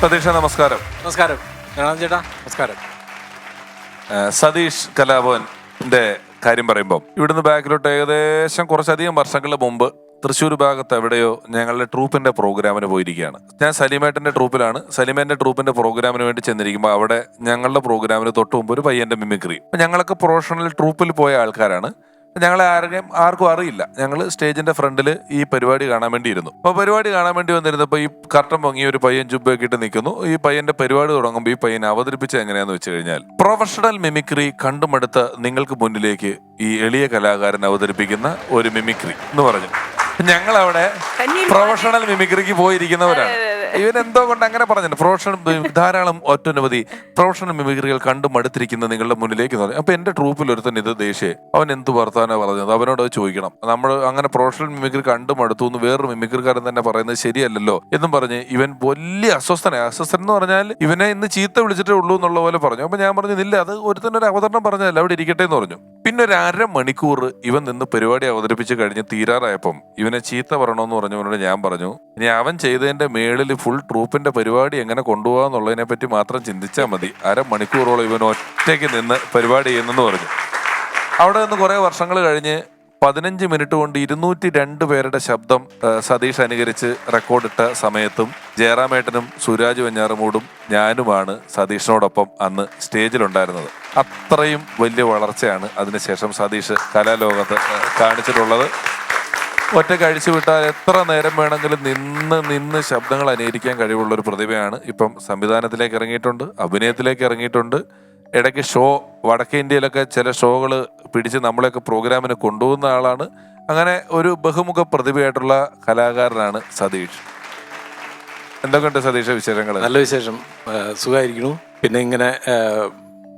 സതീഷ നമസ്കാരം. നമസ്കാരം. ജനാർദ്ദൻ ചേട്ടാ നമസ്കാരം. സതീഷ് കലാഭവന്റെ കാര്യം പറയുമ്പോൾ ഇവിടുന്ന് ബാക്കിലോട്ട് ഏകദേശം കുറച്ചധികം വർഷങ്ങൾക്ക് മുമ്പ് തൃശ്ശൂർ ഭാഗത്ത് എവിടെയോ ഞങ്ങളുടെ ട്രൂപ്പിന്റെ പ്രോഗ്രാമിന് പോയിരിക്കുകയാണ്. ഞാൻ സലീമേട്ടന്റെ ട്രൂപ്പിലാണ്. സലീമേന്റെ ട്രൂപ്പിന്റെ പ്രോഗ്രാമിന് വേണ്ടി ചെന്നിരിക്കുമ്പോൾ അവിടെ ഞങ്ങളുടെ പ്രോഗ്രാമിന് തൊട്ട് മുമ്പ് ഒരു പയ്യന്റെ മിമിക്രി ഞങ്ങളൊക്കെ പ്രൊഫഷണൽ ട്രൂപ്പിൽ പോയ ആൾക്കാരാണ്. ഞങ്ങളെ ആരെയും ആർക്കും അറിയില്ല. ഞങ്ങൾ സ്റ്റേജിന്റെ ഫ്രണ്ടിൽ ഈ പരിപാടി കാണാൻ വേണ്ടി ഇരുന്നു അപ്പോൾ പരിപാടി കാണാൻ വേണ്ടി വന്നിരുന്നപ്പോൾ ഈ കർട്ടൻ പൊങ്ങി ഒരു പയ്യൻ ജുബൊക്കെ ഇട്ട് നിൽക്കുന്നു ഈ പയ്യന്റെ പരിപാടി തുടങ്ങുമ്പോൾ ഈ പയ്യനെ അവതരിപ്പിച്ചത് എങ്ങനെയാന്ന് വെച്ച് കഴിഞ്ഞാൽ പ്രൊഫഷണൽ മിമിക്രി കണ്ടുമടുത്ത നിങ്ങൾക്ക് മുന്നിലേക്ക് ഈ എളിയ കലാകാരൻ അവതരിപ്പിക്കുന്ന ഒരു മിമിക്രി എന്ന് പറഞ്ഞു. ഞങ്ങൾ അവിടെ പ്രൊഫഷണൽ മിമിക്രിക്ക് പോയിരിക്കുന്നവരാണ്. ഇവൻ എന്തോ കൊണ്ട് അങ്ങനെ പറഞ്ഞു പ്രൊഫഷണൽ ധാരാളം ഒറ്റനവധി പ്രൊഫഷണൽ മിമിക്രികൾ കണ്ടു മടുത്തിരിക്കുന്ന നിങ്ങളുടെ മുന്നിലേക്ക് പറഞ്ഞു അപ്പൊ എന്റെ ട്രൂപ്പിൽ ഒരുത്തൻ ഇത് ദേഷ്യേ. അവൻ എന്ത് വർത്താനോ പറഞ്ഞത്? അവനോട് ചോദിക്കണം. നമ്മൾ അങ്ങനെ പ്രൊഫഷണൽ മിമിക്രി കണ്ടും മടുത്തു എന്ന് വേറൊരു മിമിക്രിക്കാരൻ തന്നെ പറയുന്നത് ശരിയല്ലല്ലോ എന്നും പറഞ്ഞ് ഇവൻ വലിയ അസ്വസ്ഥന അസ്വസ്ഥൻ എന്ന് പറഞ്ഞാൽ ഇവനെ ഇന്ന് ചീത്ത വിളിച്ചിട്ടേ ഉള്ളൂ എന്നുള്ള പോലെ പറഞ്ഞു. അപ്പൊ ഞാൻ പറഞ്ഞു ഇല്ല അത് ഒരുത്തൻ ഒരു അവതരണം പറഞ്ഞതല്ല. അവിടെ ഇരിക്കട്ടെ എന്ന് പറഞ്ഞു. പിന്നെ ഒരു അര മണിക്കൂർ ഇവൻ നിന്ന് പരിപാടി അവതരിപ്പിച്ച് കഴിഞ്ഞ് തീരാറായപ്പം ഇവനെ ചീത്ത പറയണമെന്ന് പറഞ്ഞവനോട് ഞാൻ പറഞ്ഞു ഇനി അവൻ ചെയ്തതിന്റെ മേളിൽ ഫുൾ ട്രൂപ്പിന്റെ പരിപാടി എങ്ങനെ കൊണ്ടുപോകാന്നുള്ളതിനെ പറ്റി മാത്രം ചിന്തിച്ചാൽ മതി. അര അരമണിക്കൂറോളം ഇവൻ ഒറ്റയ്ക്ക് നിന്ന് പരിപാടി ചെയ്യുന്നെന്ന് പറഞ്ഞു. അവിടെ നിന്ന് കുറെ വർഷങ്ങൾ കഴിഞ്ഞ് പതിനഞ്ച് മിനിറ്റ് കൊണ്ട് ഇരുന്നൂറ്റി രണ്ട് പേരുടെ ശബ്ദം സതീഷ് അനുകരിച്ച് റെക്കോർഡിട്ട സമയത്തും ജയറാമേട്ടനും സുരാജ് വെഞ്ഞാറമൂടും ഞാനുമാണ് സതീഷിനോടൊപ്പം അന്ന് സ്റ്റേജിലുണ്ടായിരുന്നത്. അത്രയും വലിയ വളർച്ചയാണ് അതിനുശേഷം സതീഷ് കലാലോകത്ത് കാണിച്ചിട്ടുള്ളത്. ഒറ്റ കഴിച്ചു വിട്ടാൽ എത്ര നേരം വേണമെങ്കിലും നിന്ന് നിന്ന് ശബ്ദങ്ങൾ അനുകരിക്കാൻ കഴിവുള്ള ഒരു പ്രതിഭയാണ്. ഇപ്പം സംവിധാനത്തിലേക്ക് ഇറങ്ങിയിട്ടുണ്ട് അഭിനയത്തിലേക്ക് ഇറങ്ങിയിട്ടുണ്ട്. ഇടയ്ക്ക് ഷോ വടക്കേ ഇന്ത്യയിലൊക്കെ ചില ഷോകൾ പിടിച്ച് നമ്മളെയൊക്കെ പ്രോഗ്രാമിന് കൊണ്ടുപോകുന്ന ആളാണ്. അങ്ങനെ ഒരു ബഹുമുഖ പ്രതിഭയായിട്ടുള്ള കലാകാരനാണ് സതീഷ്. എന്തൊക്കെയുണ്ട് സതീഷ വിശേഷങ്ങൾ നല്ല വിശേഷം. സുഖമായിരിക്കുന്നു പിന്നെ ഇങ്ങനെ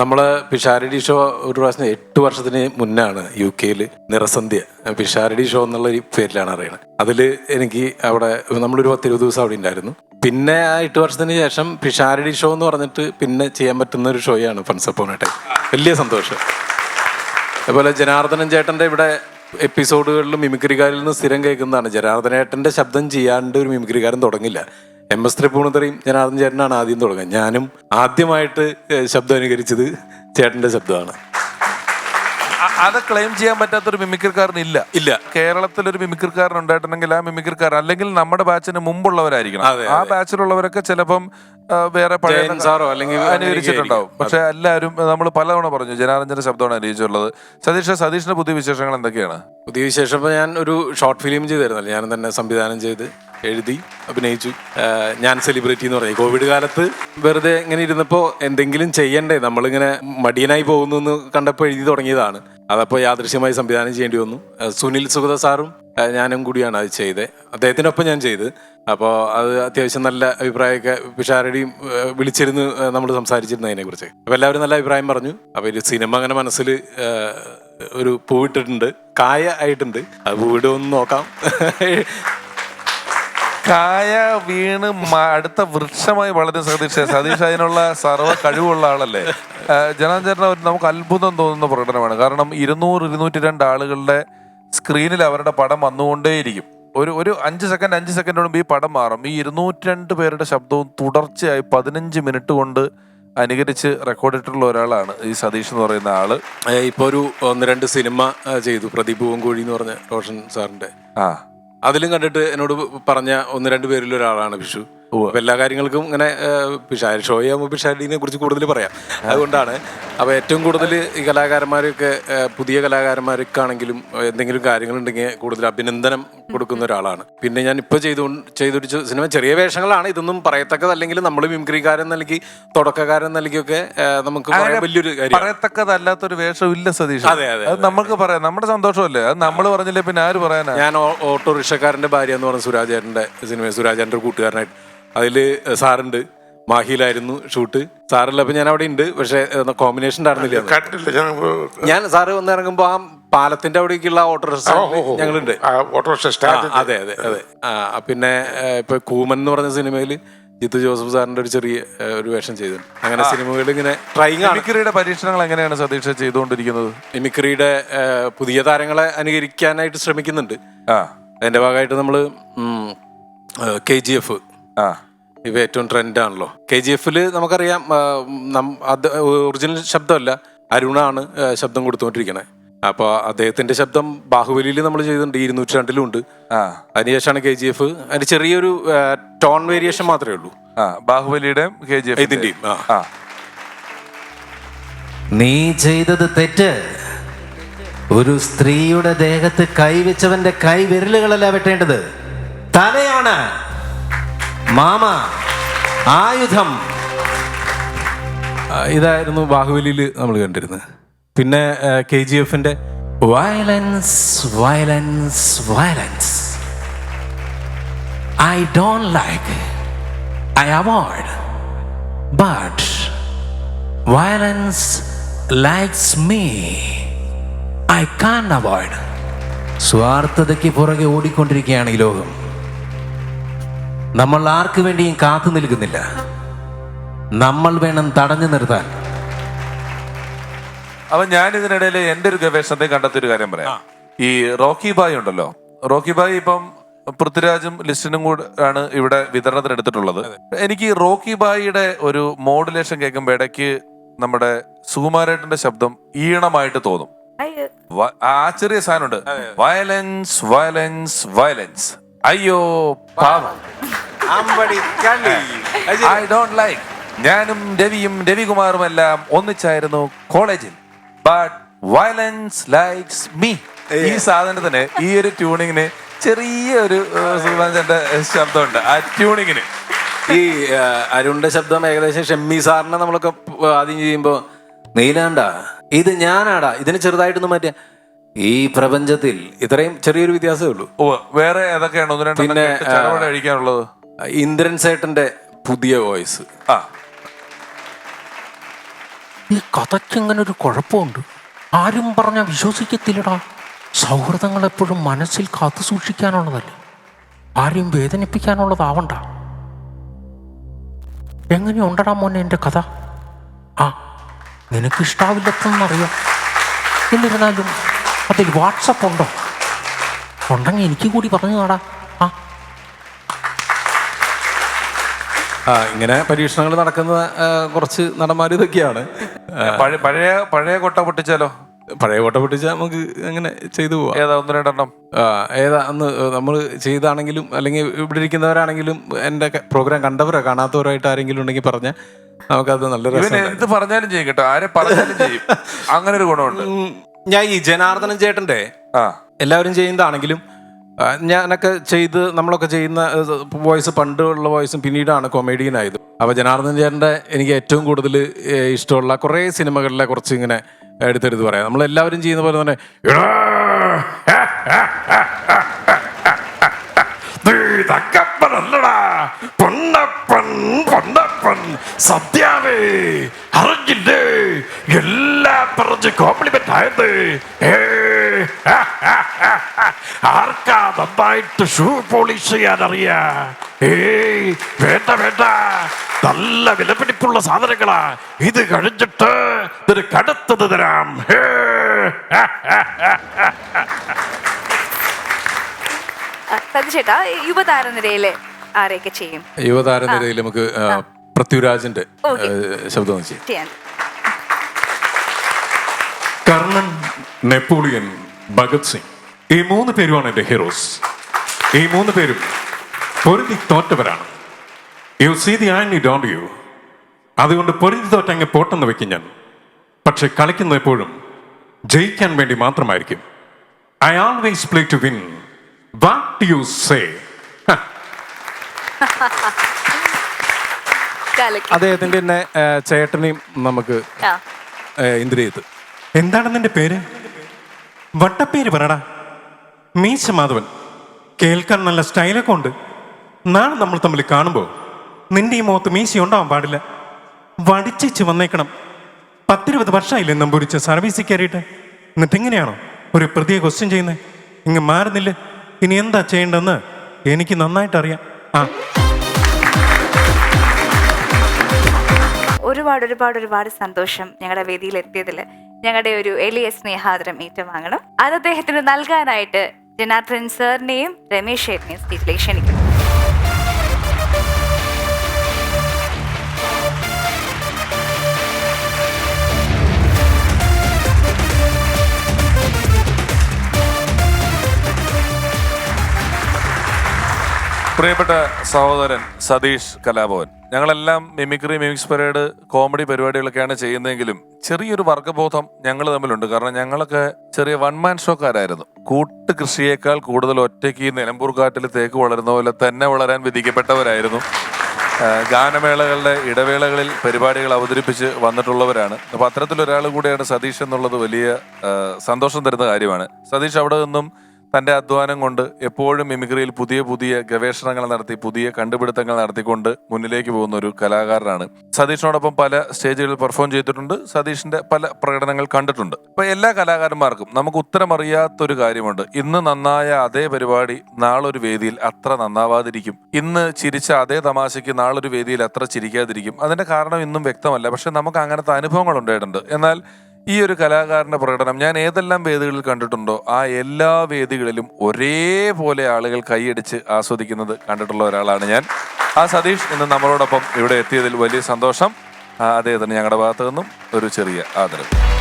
നമ്മൾ പിഷാരടി ഷോ ഒരു പ്രാവശ്യം എട്ട് വർഷത്തിന് മുന്നാണ് യു കെയിൽ നിറസന്ധ്യ. പിഷാരടി ഷോ എന്നുള്ള ഒരു പേരിലാണ് അറിയണത് അതിൽ എനിക്ക് അവിടെ നമ്മളൊരു പത്തിരുപത് ദിവസം അവിടെ ഉണ്ടായിരുന്നു. പിന്നെ ആ എട്ട് വർഷത്തിന് ശേഷം പിഷാരടി ഷോ എന്ന് പറഞ്ഞിട്ട് പിന്നെ ചെയ്യാൻ പറ്റുന്ന ഒരു ഷോയാണ് ഫൺസപ്പോണട്ടെ വലിയ സന്തോഷം. അതുപോലെ ജനാർദ്ദനൻ ചേട്ടന്റെ ഇവിടെ എപ്പിസോഡുകളിലും മിമിക്രികാരിൽ നിന്ന് സ്ഥിരം കേൾക്കുന്നതാണ്. ജനാർദ്ദനേട്ടന്റെ ശബ്ദം ചെയ്യാണ്ട് ഒരു മിമിക്രിക്കാരൻ തുടങ്ങില്ല. എം എസ് ത്രിപൂണിത്തറയും ജനാർദ്ദൻ ചേട്ടനാണ് ആദ്യം തുടങ്ങുക. ഞാനും ആദ്യമായിട്ട് ശബ്ദം അനുകരിച്ചത് ചേട്ടന്റെ ശബ്ദമാണ്. അത് ക്ലെയിം ചെയ്യാൻ പറ്റാത്തൊരു മിമിക്രിക്കാരൻ ഇല്ല. ഇല്ല കേരളത്തിൽ ഒരു മിമിക്രിക്കാരൻ ഉണ്ടായിട്ടുണ്ടെങ്കിൽ ആ മിമിക്രിക്കാരൻ അല്ലെങ്കിൽ നമ്മുടെ ബാച്ചിന് മുമ്പുള്ളവരായിരിക്കണം. ആ ബാച്ചിലുള്ളവരൊക്കെ ചിലപ്പം വേറെ പഴയ സാറോ അല്ലെങ്കിൽ അനുകരിച്ചിട്ടുണ്ടാവും. പക്ഷെ എല്ലാവരും നമ്മൾ പലതവണ പറഞ്ഞു ജനാരഞ്ജന ശബ്ദമാണ് അനുകരിച്ചുള്ളത് സതീഷ് സതീഷിന്റെ പുതിയ വിശേഷങ്ങൾ എന്തൊക്കെയാണ്? പുതിയ വിശേഷം ഞാൻ ഒരു ഷോർട്ട് ഫിലിം ചെയ്തായിരുന്നല്ലോ ഞാൻ തന്നെ സംവിധാനം ചെയ്ത് എഴുതി അഭിനയിച്ചു. ഞാൻ സെലിബ്രിറ്റി എന്ന് പറഞ്ഞു. കോവിഡ് കാലത്ത് വെറുതെ ഇങ്ങനെ ഇരുന്നപ്പോൾ എന്തെങ്കിലും ചെയ്യണ്ടേ? നമ്മളിങ്ങനെ മടിയനായി പോകുന്നു എന്ന് കണ്ടപ്പോൾ എഴുതി തുടങ്ങിയതാണ്. അതപ്പോൾ യാദൃശ്യമായി സംവിധാനം ചെയ്യേണ്ടി വന്നു. സുനിൽ സുഗത സാറും ഞാനും കൂടിയാണ് അത് ചെയ്തത് അദ്ദേഹത്തിനൊപ്പം ഞാൻ ചെയ്ത്. അപ്പോൾ അത് അത്യാവശ്യം നല്ല അഭിപ്രായമൊക്കെ പിഷാരടിയും വിളിച്ചിരുന്ന് നമ്മൾ സംസാരിച്ചിരുന്നു അതിനെക്കുറിച്ച്. അപ്പോൾ എല്ലാവരും നല്ല അഭിപ്രായം പറഞ്ഞു. അപ്പോൾ ഒരു സിനിമ അങ്ങനെ മനസ്സിൽ ഒരു പൂവിട്ടിട്ടുണ്ട് കായ ആയിട്ടുണ്ട്. അത് പൂവിടുമെന്ന് നോക്കാം. കായ വീണ് അടുത്ത വൃക്ഷമായി വളരെ സതീഷ് സതീഷ് അതിനുള്ള സർവ കഴിവുള്ള ആളല്ലേ? ജനാചരണ ഒരു നമുക്ക് അത്ഭുതം തോന്നുന്ന പ്രകടനമാണ്. കാരണം ഇരുന്നൂറ് ഇരുന്നൂറ്റി രണ്ട് ആളുകളുടെ സ്ക്രീനിൽ അവരുടെ പടം വന്നുകൊണ്ടേയിരിക്കും. ഒരു ഒരു അഞ്ച് സെക്കൻഡ് അഞ്ച് സെക്കൻഡ് കൂടുമ്പോൾ ഈ പടം മാറും. ഈ ഇരുന്നൂറ്റി രണ്ട് പേരുടെ ശബ്ദവും തുടർച്ചയായി പതിനഞ്ച് മിനിറ്റ് കൊണ്ട് അനുകരിച്ച് റെക്കോർഡ് ഇട്ടിട്ടുള്ള ഒരാളാണ് ഈ സതീഷ് എന്ന് പറയുന്ന ആൾ. ഇപ്പോൾ ഒരു ഒന്ന് രണ്ട് സിനിമ ചെയ്തു. പ്രദീപ് പൂവൻകോഴി എന്ന് പറഞ്ഞ റോഷൻ സാറിന്റെ. ആ. അതിലും കണ്ടിട്ട് എന്നോട് പറഞ്ഞ ഒന്ന് രണ്ട് പേരിൽ ഒരാളാണ് വിഷു. എല്ലാ കാര്യങ്ങൾക്കും ഇങ്ങനെ പിഷാരി ഷോ ചെയ്യുമ്പോൾ പിഷാരിനെ കുറിച്ച് കൂടുതൽ പറയാം. അതുകൊണ്ടാണ് അപ്പൊ ഏറ്റവും കൂടുതൽ ഈ കലാകാരന്മാരൊക്കെ പുതിയ കലാകാരന്മാരൊക്കെ ആണെങ്കിലും കാര്യങ്ങൾ എന്തെങ്കിലും കാര്യങ്ങളുണ്ടെങ്കിൽ കൂടുതൽ അഭിനന്ദനം കൊടുക്കുന്ന ഒരാളാണ്. പിന്നെ ഞാൻ ഇപ്പൊ ചെയ്തു ചെയ്തൊരു സിനിമ ചെറിയ വേഷങ്ങളാണ്. ഇതൊന്നും പറയത്തക്കതല്ലെങ്കിൽ നമ്മൾ മിംക്രിക്കാരൻ നൽകി തുടക്കക്കാരൻ നൽകിയൊക്കെ നമുക്ക് വലിയൊരു കാര്യം പറയത്തക്കതല്ലാത്തൊരു വേഷം ഇല്ല സതീഷ്. അതെ, അതെ, അത് നമുക്ക് പറയാം. നമ്മുടെ സന്തോഷമല്ലേ? അത് നമ്മൾ പറഞ്ഞില്ലേ പിന്നെ ആര് പറയാനാ? ഞാൻ ഓട്ടോറിക്ഷക്കാരന്റെ ഭാര്യ എന്ന് പറഞ്ഞ സുരാജേട്ടന്റെ സിനിമ സുരാജേട്ടന്റെ ഒരു കൂട്ടുകാരനായിട്ട് അതിൽ സാറുണ്ട്. മാഹിയിലായിരുന്നു ഷൂട്ട്. സാറുള്ളപ്പോ ഞാൻ അവിടെ ഉണ്ട് പക്ഷെ കോമ്പിനേഷൻ ഉണ്ടായിരുന്നില്ല. ഞാൻ സാറ് വന്ന് ഇറങ്ങുമ്പോ ആ പാലത്തിന്റെ അവിടേക്കുള്ള ഓട്ടോറിക്ഷ ഞങ്ങളുണ്ട്. അതെ അതെ അതെ. ആ പിന്നെ ഇപ്പൊ കൂമൻ എന്ന് പറഞ്ഞ സിനിമയിൽ ജിത്തു ജോസഫ് സാറിന്റെ ഒരു ചെറിയ ഒരു വേഷം ചെയ്തു. അങ്ങനെ സിനിമകൾ ഇങ്ങനെ ട്രൈങ് ആണ്. മിമിക്രിയുടെ പരീക്ഷണങ്ങൾ എങ്ങനെയാണ് സതീഷ് ചെയ്തുകൊണ്ടിരിക്കുന്നത്? മിമിക്രിയുടെ പുതിയ താരങ്ങളെ അനുകരിക്കാനായിട്ട് ശ്രമിക്കുന്നുണ്ട്. അതിന്റെ ഭാഗമായിട്ട് നമ്മൾ കെ ജി എഫ്. ആ. ഇവ ഏറ്റവും ട്രെൻഡാണല്ലോ. കെ ജി എഫിൽ നമുക്കറിയാം അത് ഒറിജിനൽ ശബ്ദമല്ല. അരുണാണ് ശബ്ദം കൊടുത്തുകൊണ്ടിരിക്കണേ. അപ്പോൾ അദ്ദേഹത്തിന്റെ ശബ്ദം ബാഹുബലിയിൽ നമ്മൾ ചെയ്തിട്ടുണ്ട് ഇരുന്നൂറ്റി രണ്ടിലും ഉണ്ട്. ആ. അതിനുശേഷമാണ് കെ ജി എഫ്. അതിന് ചെറിയൊരു ടോൺ വേരിയേഷൻ മാത്രമേ ഉള്ളൂ. ആ ബാഹുബലിയുടെയും കെ ജി ഇതിന്റെയും, ആ. ആ. നീ ചെയ്തത് തെറ്റ്. ഒരു സ്ത്രീയുടെ ദേഹത്ത് കൈവച്ചവന്റെ കൈ വിരലുകളല്ല വെട്ടേണ്ടത്. തലയാണ്. മാമ ആയുധം. ഇതായിരുന്നു ബാഹുബലിയിൽ നമ്മൾ കണ്ടിരുന്നത്. പിന്നെ കെ ജി എഫിന്റെ violence violence violence I don't like I avoid but violence likes me I can avoid സ്വാർത്ഥതയ്ക്ക് പുറകെ ഓടിക്കൊണ്ടിരിക്കുകയാണ് ഈ ലോകം. നമ്മൾ ആർക്കു വേണ്ടിയും കാത്തു നിൽക്കുന്നില്ല. നമ്മൾ വേണം തടഞ്ഞു നിർത്താൻ. അപ്പൊ ഞാൻ ഇതിനിടയിൽ എന്റെ ഒരു ഗവേഷണത്തെ കണ്ടെത്തിയ ഒരു കാര്യം പറയാം. ഈ റോക്കി ബായ് ഉണ്ടല്ലോ. റോക്കി ബായ് ഇപ്പം പൃഥ്വിരാജും ലിസ്റ്റിനും കൂടെ ആണ് ഇവിടെ വിതരണത്തിന് എടുത്തിട്ടുള്ളത്. എനിക്ക് റോക്കി ബായിയുടെ ഒരു മോഡുലേഷൻ കേൾക്കുമ്പോൾ ഇടയ്ക്ക് നമ്മുടെ സുകുമാരേട്ടന്റെ ശബ്ദം ഈണമായിട്ട് തോന്നും. ആ ചെറിയ സാധനമുണ്ട്. Violence violence violence. അയ്യോ പാവം. ഐ ഡോണ്ട് ലൈക്ക് ഞാനും രവിയും രവികുമാറും എല്ലാം ഒന്നിച്ചായിരുന്നു കോളേജിൽ. ബട്ട് വയലൻസ് ലൈക്സ് മീ ഈ സാധനത്തിന് ഈ ഒരു ട്യൂണിങ്ങിന് ചെറിയ ഒരു സുഖാന്റെ ശബ്ദമുണ്ട്. ആ ട്യൂണിങ്ങിന് ഈ അരുണ്ട അരുണിന്റെ ശബ്ദം ഏകദേശം ഷെമ്മി സാറിനെ നമ്മളൊക്കെ ആദ്യം ചെയ്യുമ്പോൾ നീലാണ്ടാ ഇത് ഞാനാടാ ഇതിന് ചെറുതായിട്ടൊന്നും മാറ്റിയ. ഈ പ്രപഞ്ചത്തിൽ ഇത്രയും ചെറിയൊരു വ്യത്യാസമേ ഉള്ളൂ. ഓ വേറെ ഏതൊക്കെയാണ് ഒന്ന് പിന്നെ, കേട്ട് ചെലവോടെ ഇന്ദ്രൻ സേട്ടന്റെ പുതിയ വോയിസ്. ആ. ഈ കഥയ്ക്ക് ഇങ്ങനെ ഒരു കുഴപ്പമുണ്ട്? ആരും പറഞ്ഞ വിശ്വസിക്കത്തില്ലടാ. സൗഹൃദങ്ങൾ എപ്പോഴും മനസ്സിൽ കാത്തു സൂക്ഷിക്കാനുള്ളതല്ലേ? ആരെയും വേദനിപ്പിക്കാനുള്ളതാവണ്ട. എങ്ങനെയുണ്ടടാ മോനെ എന്റെ കഥ? ആ നിനക്ക് ഇഷ്ടാവില്ലെന്നറിയാം എന്നിരുന്നാലും അതിൽ വാട്സപ്പ് ഉണ്ടോ? ഉണ്ടെങ്കിൽ എനിക്ക് കൂടി പറഞ്ഞു നാടാ ആ. ആ ഇങ്ങനെ പരീക്ഷണങ്ങൾ നടക്കുന്ന കുറച്ച് നടന്മാർ ഇതൊക്കെയാണ്. പഴയ പഴയ കൊട്ട പൊട്ടിച്ചാലോ? പഴയ കോട്ട പൊട്ടിച്ചാൽ നമുക്ക് അങ്ങനെ ചെയ്തു പോവാം. ഏതാ ഒന്ന് രണ്ടെണ്ണം? ഏതാ അന്ന് നമ്മൾ ചെയ്താണെങ്കിലും അല്ലെങ്കിൽ ഇവിടെ ഇരിക്കുന്നവരാണെങ്കിലും എന്റെ പ്രോഗ്രാം കണ്ടവരോ കാണാത്തവരായിട്ട് ആരെങ്കിലും ഉണ്ടെങ്കിൽ പറഞ്ഞാൽ നമുക്കത് നല്ല എന്ത് പറഞ്ഞാലും ചെയ്യും കേട്ടോ. ആരെ പറഞ്ഞാലും ചെയ്യും. അങ്ങനെ ഒരു ഗുണമുണ്ട് ഞാൻ ഈ ജനാർദ്ദനൻ ചേട്ടന്റെ ആ എല്ലാവരും ചെയ്യുന്നതാണെങ്കിലും ഞാനൊക്കെ ചെയ്ത് നമ്മളൊക്കെ ചെയ്യുന്ന വോയിസ് പണ്ടുള്ള വോയിസും പിന്നീടാണ് കൊമേഡിയൻ ആയത് അപ്പോൾ ജനാർദ്ദൻ ചേട്ടന്റെ എനിക്ക് ഏറ്റവും കൂടുതൽ ഇഷ്ടമുള്ള കുറേ സിനിമകളിലെ കുറച്ച് ഇങ്ങനെ എടുത്തെടുത്ത് പറയാം നമ്മളെല്ലാവരും ചെയ്യുന്ന പോലെ തന്നെ "എടാ, നീ തങ്കപ്പനല്ലടാ പൊന്നപ്പൻ പൊന്നപ്പൻ സത്യാവേ അറിഞ്ഞില്ലേ എല്ലാം പറഞ്ഞ് കോംപ്ലിമെന്റ് ആയത്. ആർക്കാ നന്നായിട്ട് ഷൂ പോളിഷ് ചെയ്യാൻ അറിയ ഏയ് വേണ്ട വേണ്ട. നല്ല വിലപിടിപ്പുള്ള സാധനങ്ങളാ. ഇത് കഴിഞ്ഞിട്ട് നിനക്ക് അടുത്തത് തരാം. ചേട്ടാ യുവതാരനിരയിൽ ആരെയൊക്കെ ചെയ്യും? യുവതാരനിരയിൽ നമുക്ക് പൃഥ്വിരാജിന്റെ. ശബ്ദം ചെയ്യാൻ കർണൻ നെപ്പോളിയൻ ഭഗത് സിംഗ്. ഈ മൂന്ന് പേരുമാണ് എന്റെ ഹീറോസ്. ഈ മൂന്ന് പേരും പൊരുതി തോറ്റവരാണ്. You see the and don't you അതുകൊണ്ട് പൊരുതി തോറ്റ അങ്ങ് പോട്ടെന്ന് വെക്കും ഞാൻ. പക്ഷെ കളിക്കുന്ന എപ്പോഴും ജയിക്കാൻ വേണ്ടി മാത്രമായിരിക്കും. I always play to win what you say അതെ അദ്ദേഹത്തിന്റെ തന്നെ ചേട്ടനെയും നമുക്ക് ഇന്ദ്രിയത്ത്. എന്താണ് നിന്റെ പേര്? വട്ടപ്പേര് പറടാ. മീശ മാധവൻ. കേൾക്കാൻ നല്ല സ്റ്റൈലൊക്കെ ഉണ്ട്. നാളെ നമ്മൾ തമ്മിൽ കാണുമ്പോൾ നിന്റെ ഈ മുഖത്ത് മീശ ഉണ്ടാവാൻ പാടില്ല. വടിച്ചേച്ച് വന്നേക്കണം പത്തിരുപത് വർഷമായില്ലേ നമ്പൂരിച്ച് സർവീസിൽ കയറിയിട്ട്? എന്നിട്ട് എങ്ങനെയാണോ ഒരു പ്രതിയെ ക്വസ്റ്റ്യൻ ചെയ്യുന്നത് ഇങ്ങ് മാറുന്നില്ല ഇനി എന്താ ചെയ്യേണ്ടതെന്ന് എനിക്ക് നന്നായിട്ട് അറിയാം. ആ. ഒരുപാട് ഒരുപാട് ഒരുപാട് സന്തോഷം ഞങ്ങളുടെ വേദിയിൽ എത്തിയതിൽ ഞങ്ങളുടെ ഒരു എളിയ സ്നേഹാദരം ഏറ്റുവാങ്ങണം. അത് അദ്ദേഹത്തിന് നൽകാനായിട്ട് ജനാർദ്ദൻ സാറിനെയും രമേശ് ചേട്ടനെയും സ്റ്റേജിലേക്ക് ക്ഷണിക്കുന്നു. പ്രിയപ്പെട്ട സഹോദരൻ സതീഷ് കലാഭവൻ ഞങ്ങളെല്ലാം മിമിക്രി മിമിക്സ് പരേഡ് കോമഡി പരിപാടികളൊക്കെയാണ് ചെയ്യുന്നതെങ്കിലും ചെറിയൊരു വർഗബോധം ഞങ്ങൾ തമ്മിലുണ്ട്. കാരണം ഞങ്ങളൊക്കെ ചെറിയ വൺ മാൻ ഷോക്കാരായിരുന്നു കൂട്ട് കൃഷിയേക്കാൾ കൂടുതൽ ഒറ്റയ്ക്ക് നിലമ്പൂർ കാട്ടിൽ തേക്ക് വളരുന്ന പോലെ തന്നെ വളരാൻ വിധിക്കപ്പെട്ടവരായിരുന്നു. ഗാനമേളകളുടെ ഇടവേളകളിൽ പരിപാടികൾ അവതരിപ്പിച്ച് വന്നിട്ടുള്ളവരാണ്. അപ്പൊ അത്തരത്തിലൊരാൾ കൂടെയാണ് സതീഷ് എന്നുള്ളത് വലിയ സന്തോഷം തരുന്ന കാര്യമാണ്. സതീഷ് അവിടെ നിന്നും തന്റെ അധ്വാനം കൊണ്ട് എപ്പോഴും മിമിക്രിയിൽ പുതിയ പുതിയ ഗവേഷണങ്ങൾ നടത്തി പുതിയ കണ്ടുപിടുത്തങ്ങൾ നടത്തിക്കൊണ്ട് മുന്നിലേക്ക് പോകുന്ന ഒരു കലാകാരനാണ്. സതീഷിനോടൊപ്പം പല സ്റ്റേജുകളിൽ പെർഫോം ചെയ്തിട്ടുണ്ട്. സതീഷിന്റെ പല പ്രകടനങ്ങൾ കണ്ടിട്ടുണ്ട്. അപ്പൊ എല്ലാ കലാകാരന്മാർക്കും നമുക്ക് ഉത്തരമറിയാത്തൊരു കാര്യമുണ്ട്. ഇന്ന് നന്നായ അതേ പരിപാടി നാളൊരു വേദിയിൽ അത്ര നന്നാവാതിരിക്കും. ഇന്ന് ചിരിച്ച അതേ തമാശയ്ക്ക് നാളൊരു വേദിയിൽ അത്ര ചിരിക്കാതിരിക്കും. അതിന്റെ കാരണം ഇന്നും വ്യക്തമല്ല. പക്ഷെ നമുക്ക് അങ്ങനത്തെ അനുഭവങ്ങൾ ഉണ്ടായിട്ടുണ്ട് എന്നാൽ ഈ ഒരു കലാകാരന്റെ പ്രകടനം ഞാൻ ഏതെല്ലാം വേദികളിൽ കണ്ടിട്ടുണ്ടോ ആ എല്ലാ വേദികളിലും ഒരേപോലെ ആളുകൾ കൈയടിച്ച് ആസ്വദിക്കുന്നത് കണ്ടിട്ടുള്ള ഒരാളാണ് ഞാൻ. ആ സതീഷ് ഇന്ന് നമ്മളോടൊപ്പം ഇവിടെ എത്തിയതിൽ വലിയ സന്തോഷം. അതേ തന്നെ ഞങ്ങളുടെ ഭാഗത്തു നിന്നും ഒരു ചെറിയ ആദരവ്.